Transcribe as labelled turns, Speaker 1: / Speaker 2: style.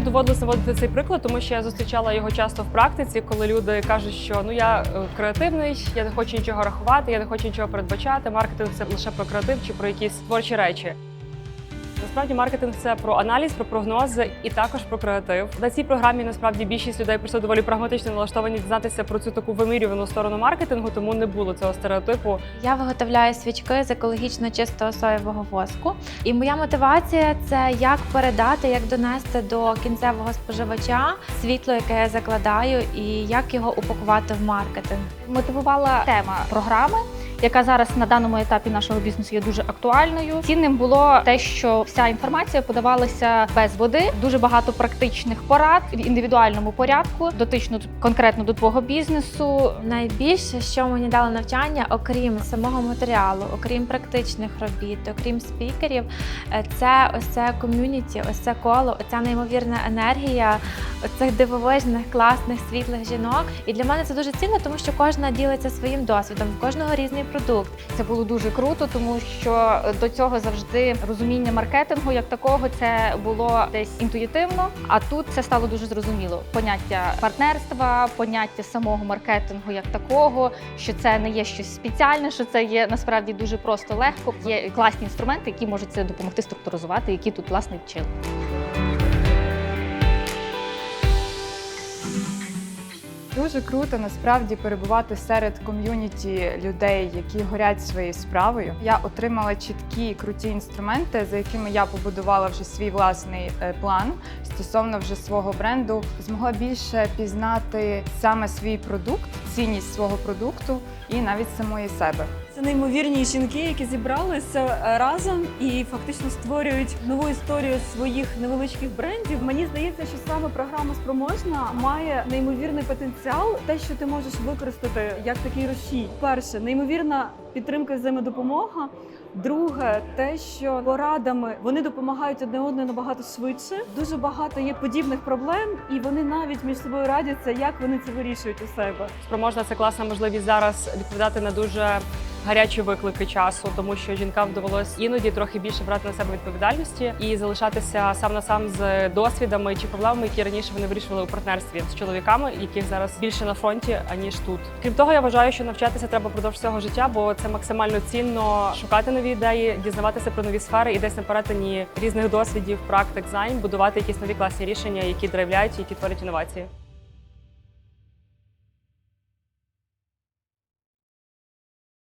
Speaker 1: Мені доводилося водити цей приклад, тому що я зустрічала його часто в практиці, коли люди кажуть, що ну я е, креативний, я не хочу нічого рахувати, я не хочу нічого передбачати. Маркетинг це лише про креатив чи про якісь творчі речі. Насправді маркетинг це про аналіз, про прогнози і також про креатив. На цій програмі насправді більшість людей просто доволі прагматично налаштовані дізнатися про цю таку вимірювану сторону маркетингу, тому не було цього стереотипу.
Speaker 2: Я виготовляю свічки з екологічно чистого соєвого воску. І моя мотивація це як передати, як донести до кінцевого споживача світло, яке я закладаю, і як його упакувати в маркетинг.
Speaker 3: мотивувала тема програми, яка зараз на даному етапі нашого бізнесу є дуже актуальною. Цінним було те, що вся інформація подавалася без води. Дуже багато практичних порад в індивідуальному порядку, дотично конкретно до твого бізнесу.
Speaker 2: Найбільше, що мені дало навчання, окрім самого матеріалу, окрім практичних робіт, окрім спікерів, е, це ось це ком'юніті, ось це коло, оця неймовірна енергія, оцих дивовижних, класних, світлих жінок. І для мене це дуже цінно, тому що кожна ділиться своїм досвідом, кожного різний продукт.
Speaker 3: Це було дуже круто, тому що до цього завжди розуміння маркетингу як такого це було десь інтуїтивно. А тут це стало дуже зрозуміло. Поняття партнерства, поняття самого маркетингу як такого, що це не є щось спеціальне, що це є насправді дуже просто легко. Є класні інструменти, які можуть це допомогти структуризувати, які тут власне вчили.
Speaker 4: Дуже круто насправді перебувати серед ком'юніті людей, які горять своєю справою. Я отримала чіткі круті інструменти, за якими я побудувала вже свій власний е, план стосовно вже свого бренду. Змогла більше пізнати саме свій продукт, цінність свого продукту і навіть самої себе.
Speaker 5: Це неймовірні жінки, які зібралися е, разом і фактично створюють нову історію своїх невеличких брендів. Мені здається, що саме програма спроможна має неймовірний потенціал, те, що ти можеш використати як такий рушій. Перше, неймовірна підтримка і взаємодопомога. Друге, те, що порадами вони допомагають одне одне набагато швидше. Дуже багато є подібних проблем, і вони навіть між собою радяться, як вони це вирішують у себе.
Speaker 1: Спроможна це класна можливість зараз відповідати на дуже гарячі виклики часу, тому що жінкам довелось іноді трохи більше брати на себе відповідальності і залишатися сам на сам з досвідами чи проблемами, які раніше вони вирішували у партнерстві з чоловіками, яких зараз більше на фронті аніж тут. Крім того, я вважаю, що навчатися треба впродовж всього життя, бо це максимально цінно шукати нові ідеї, дізнаватися про нові сфери і десь на перетині різних досвідів, практик, знань, будувати якісь нові класні рішення, які драйвляють, які творять інновації.